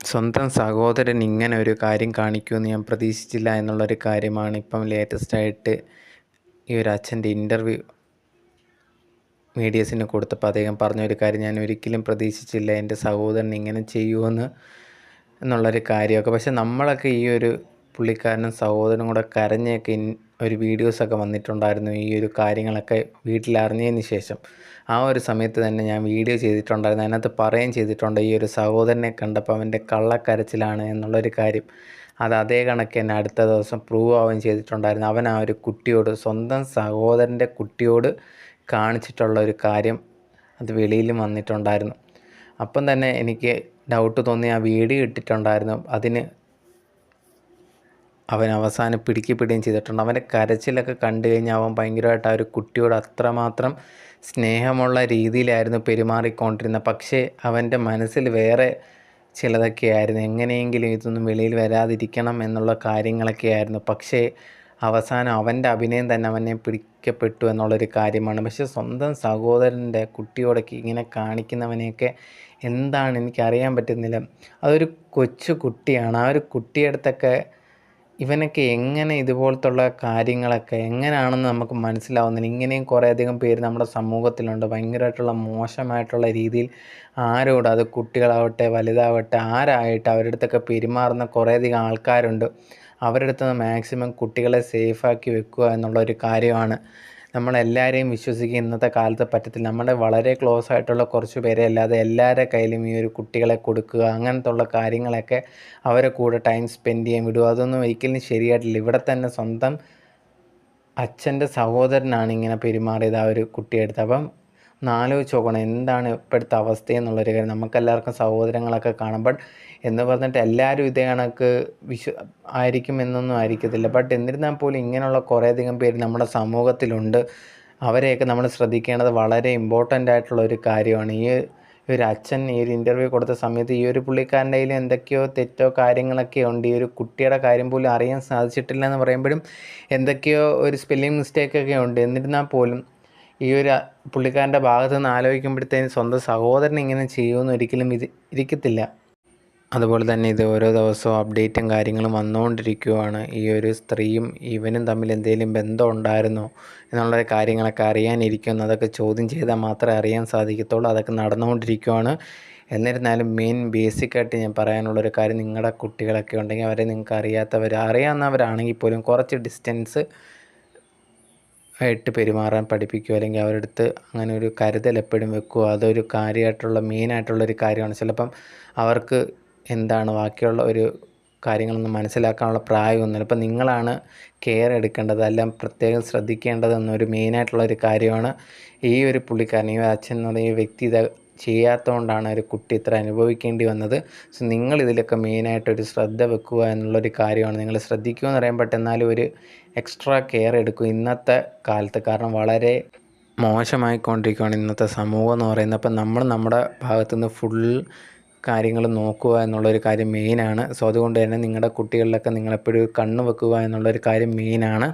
സ്വന്തം സഹോദരൻ ഇങ്ങനെ ഒരു കാര്യം കാണിക്കുമെന്ന് ഞാൻ പ്രതീക്ഷിച്ചില്ല എന്നുള്ളൊരു കാര്യമാണ് ഇപ്പം ലേറ്റസ്റ്റായിട്ട് ഈ ഒരു അച്ഛന്റെ ഇന്റർവ്യൂ മീഡിയസിന് കൊടുത്തപ്പോൾ അദ്ദേഹം പറഞ്ഞൊരു കാര്യം ഞാൻ ഒരിക്കലും പ്രതീക്ഷിച്ചില്ല എന്റെ സഹോദരൻ ഇങ്ങനെ ചെയ്യുമെന്ന് എന്നുള്ളൊരു കാര്യമൊക്കെ. പക്ഷെ നമ്മളൊക്കെ ഈ ഒരു പുള്ളിക്കാരനും സഹോദരനും കൂടെ കരഞ്ഞൊക്കെ ഒരു വീഡിയോസൊക്കെ വന്നിട്ടുണ്ടായിരുന്നു. ഈ ഒരു കാര്യങ്ങളൊക്കെ വീട്ടിൽ അറിഞ്ഞതിന് ശേഷം. ആ ഒരു സമയത്ത് തന്നെ ഞാൻ വീഡിയോ ചെയ്തിട്ടുണ്ടായിരുന്നു. അതിനകത്ത് പറയുകയും ചെയ്തിട്ടുണ്ട് ഈ ഒരു സഹോദരനെ കണ്ടപ്പോൾ അവന്റെ കള്ളക്കരച്ചിലാണ് എന്നുള്ളൊരു കാര്യം. അത് അതേ കണക്ക് തന്നെ അടുത്ത ദിവസം പ്രൂവ് ആവുകയും ചെയ്തിട്ടുണ്ടായിരുന്നു. അവൻ ആ ഒരു കുട്ടിയോട് സ്വന്തം സഹോദരന്റെ കുട്ടിയോട് കാണിച്ചിട്ടുള്ള ഒരു കാര്യം അത് വെളിയിലും വന്നിട്ടുണ്ടായിരുന്നു. അപ്പം തന്നെ എനിക്ക് ഡൗട്ട് തോന്നി. ആ വീഡിയോ ഇട്ടിട്ടുണ്ടായിരുന്നു. അതിന് അവൻ അവസാനം പിടിക്കപ്പെടുകയും ചെയ്തിട്ടുണ്ട്. അവന്റെ കരച്ചിലൊക്കെ കണ്ടു കഴിഞ്ഞാൽ അവൻ ഭയങ്കരമായിട്ട് ആ ഒരു കുട്ടിയോട് അത്രമാത്രം സ്നേഹമുള്ള രീതിയിലായിരുന്നു പെരുമാറിക്കൊണ്ടിരുന്നത്. പക്ഷേ അവന്റെ മനസ്സിൽ വേറെ ചിലതൊക്കെയായിരുന്നു എങ്ങനെയെങ്കിലും ഇതൊന്നും വെളിയിൽ വരാതിരിക്കണം എന്നുള്ള കാര്യങ്ങളൊക്കെയായിരുന്നു പക്ഷേ അവസാനം അവന്റെ അഭിനയം തന്നെ അവനെ പിടിക്കപ്പെട്ടു എന്നുള്ളൊരു കാര്യമാണ്. പക്ഷെ സ്വന്തം സഹോദരന്റെ കുട്ടിയോടൊക്കെ ഇങ്ങനെ കാണിക്കുന്നവനെയൊക്കെ എന്താണ് എനിക്കറിയാൻ പറ്റുന്നില്ല. അതൊരു കൊച്ചു കുട്ടിയാണ്. ആ ഒരു കുട്ടിയടുത്തൊക്കെ ഇവനൊക്കെ എങ്ങനെ ഇതുപോലത്തുള്ള കാര്യങ്ങളൊക്കെ എങ്ങനെയാണെന്ന് നമുക്ക് മനസ്സിലാവുന്നില്ല. ഇങ്ങനെയും കുറേയധികം പേര് നമ്മുടെ സമൂഹത്തിലുണ്ട്. ഭയങ്കരമായിട്ടുള്ള മോശമായിട്ടുള്ള രീതിയിൽ ആരോട് അത് കുട്ടികളാവട്ടെ വലുതാവട്ടെ ആരായിട്ട് അവരുടെ അടുത്തൊക്കെ പെരുമാറുന്ന കുറേയധികം ആൾക്കാരുണ്ട്. അവരുടെ അടുത്ത് മാക്സിമം കുട്ടികളെ സേഫാക്കി വെക്കുക എന്നുള്ള ഒരു കാര്യമാണ്. നമ്മളെല്ലാവരെയും വിശ്വസിക്കുക ഇന്നത്തെ കാലത്ത് പറ്റത്തില്ല. നമ്മുടെ വളരെ ക്ലോസ് ആയിട്ടുള്ള കുറച്ച് പേരെ അല്ലാതെ എല്ലാവരുടെ കയ്യിലും ഈ ഒരു കുട്ടികളെ കൊടുക്കുക അങ്ങനത്തെ ഉള്ള കാര്യങ്ങളൊക്കെ അവരെ കൂടെ ടൈം സ്പെൻഡ് ചെയ്യാൻ വിടുക അതൊന്നും ഒരിക്കലും ശരിയായിട്ടില്ല. ഇവിടെ തന്നെ സ്വന്തം അച്ഛന്റെ സഹോദരനാണ് ഇങ്ങനെ പെരുമാറിയത് ആ ഒരു കുട്ടിയെടുത്ത് അപ്പം ആലോചിച്ച് നോക്കണം. എന്താണ് ഇപ്പോഴത്തെ അവസ്ഥ എന്നുള്ളൊരു കാര്യം. നമുക്കെല്ലാവർക്കും സഹോദരങ്ങളൊക്കെ കാണും. ബട്ട് എന്ന് പറഞ്ഞിട്ട് എല്ലാവരും ഇതേ കണക്ക് വിശ്വ ആയിരിക്കും എന്നൊന്നും ആയിരിക്കത്തില്ല. ബട്ട് എന്നിരുന്നാൽ പോലും ഇങ്ങനെയുള്ള കുറേയധികം പേര് നമ്മുടെ സമൂഹത്തിലുണ്ട്. അവരെയൊക്കെ നമ്മൾ ശ്രദ്ധിക്കേണ്ടത് വളരെ ഇമ്പോർട്ടന്റ് ആയിട്ടുള്ള ഒരു കാര്യമാണ്. ഈ ഒരു അച്ഛൻ ഈ ഒരു ഇന്റർവ്യൂ കൊടുത്ത സമയത്ത് ഈ ഒരു പുള്ളിക്കാരന്റെ കയ്യിൽ എന്തൊക്കെയോ തെറ്റോ കാര്യങ്ങളൊക്കെ ഉണ്ട്. ഈ ഒരു കുട്ടിയുടെ കാര്യം പോലും അറിയാൻ സാധിച്ചിട്ടില്ല എന്ന് പറയുമ്പോഴും എന്തൊക്കെയോ ഒരു സ്പെല്ലിംഗ് മിസ്റ്റേക്കൊക്കെ ഉണ്ട്. എന്നിരുന്നാൽ പോലും ഈ ഒരു പുള്ളിക്കാരന്റെ ഭാഗത്ത് നിന്ന് ആലോചിക്കുമ്പോഴത്തേന് സ്വന്തം സഹോദരൻ ഇങ്ങനെ ചെയ്യുമെന്ന് ഒരിക്കലും ഇത് ഇരിക്കത്തില്ല. അതുപോലെ തന്നെ ഇത് ഓരോ ദിവസവും അപ്ഡേറ്റും കാര്യങ്ങളും വന്നുകൊണ്ടിരിക്കുകയാണ് ഈ ഒരു സ്ത്രീയും ഇവനും തമ്മിൽ എന്തെങ്കിലും ബന്ധം ഉണ്ടായിരുന്നോ എന്നുള്ള കാര്യങ്ങളൊക്കെ അറിയാനിരിക്കുന്നു. അതൊക്കെ ചോദ്യം ചെയ്താൽ മാത്രമേ അറിയാൻ സാധിക്കത്തുള്ളൂ. അതൊക്കെ നടന്നുകൊണ്ടിരിക്കുകയാണ് എന്നിരുന്നാലും മെയിൻ ബേസിക്കായിട്ട് ഞാൻ പറയാനുള്ളൊരു കാര്യം നിങ്ങളുടെ കുട്ടികളൊക്കെ ഉണ്ടെങ്കിൽ അവരെ നിങ്ങൾക്ക് അറിയാത്തവർ അറിയാവുന്നവരാണെങ്കിൽ പോലും കുറച്ച് ഡിസ്റ്റൻസ് ആയിട്ട് പെരുമാറാൻ പഠിപ്പിക്കുക അല്ലെങ്കിൽ അവരുടെ അടുത്ത് അങ്ങനെ ഒരു കരുതൽ എപ്പോഴും വെക്കുക അതൊരു കാര്യമായിട്ടുള്ള മെയിനായിട്ടുള്ളൊരു കാര്യമാണ്. ചിലപ്പം അവർക്ക് എന്താണ് ബാക്കിയുള്ള ഒരു കാര്യങ്ങളൊന്നും മനസ്സിലാക്കാനുള്ള പ്രായമൊന്നുമില്ല. ഇപ്പം നിങ്ങളാണ് കെയർ എടുക്കേണ്ടത് എല്ലാം പ്രത്യേകം ശ്രദ്ധിക്കേണ്ടതെന്നൊരു എന്നൊരു മെയിനായിട്ടുള്ള ഒരു കാര്യമാണ് ഈ ഒരു പുള്ളിക്കാരൻ ഈ അച്ഛൻ എന്ന് പറയുന്ന വ്യക്തി ഇത് ചെയ്യാത്തതുകൊണ്ടാണ് ഒരു കുട്ടി ഇത്ര അനുഭവിക്കേണ്ടി വന്നത്. സോ നിങ്ങൾ ഇതിലൊക്കെ മെയിനായിട്ടൊരു ശ്രദ്ധ വെക്കുക എന്നുള്ളൊരു കാര്യമാണ്. നിങ്ങൾ ശ്രദ്ധിക്കുക എന്ന് പറയാൻ പറ്റുന്നാലും ഒരു എക്സ്ട്രാ കെയർ എടുക്കും. ഇന്നത്തെ കാലത്ത് കാരണം വളരെ മോശമായിക്കൊണ്ടിരിക്കുകയാണ് ഇന്നത്തെ സമൂഹം എന്ന് പറയുന്നത്. അപ്പം നമ്മൾ നമ്മുടെ ഭാഗത്തു നിന്ന് ഫുൾ കാര്യങ്ങൾ നോക്കുക എന്നുള്ളൊരു കാര്യം മെയിനാണ്. സോ അതുകൊണ്ട് തന്നെ നിങ്ങളുടെ കുട്ടികളിലൊക്കെ നിങ്ങളെപ്പോഴും കണ്ണ് വെക്കുക എന്നുള്ളൊരു കാര്യം മെയിനാണ്.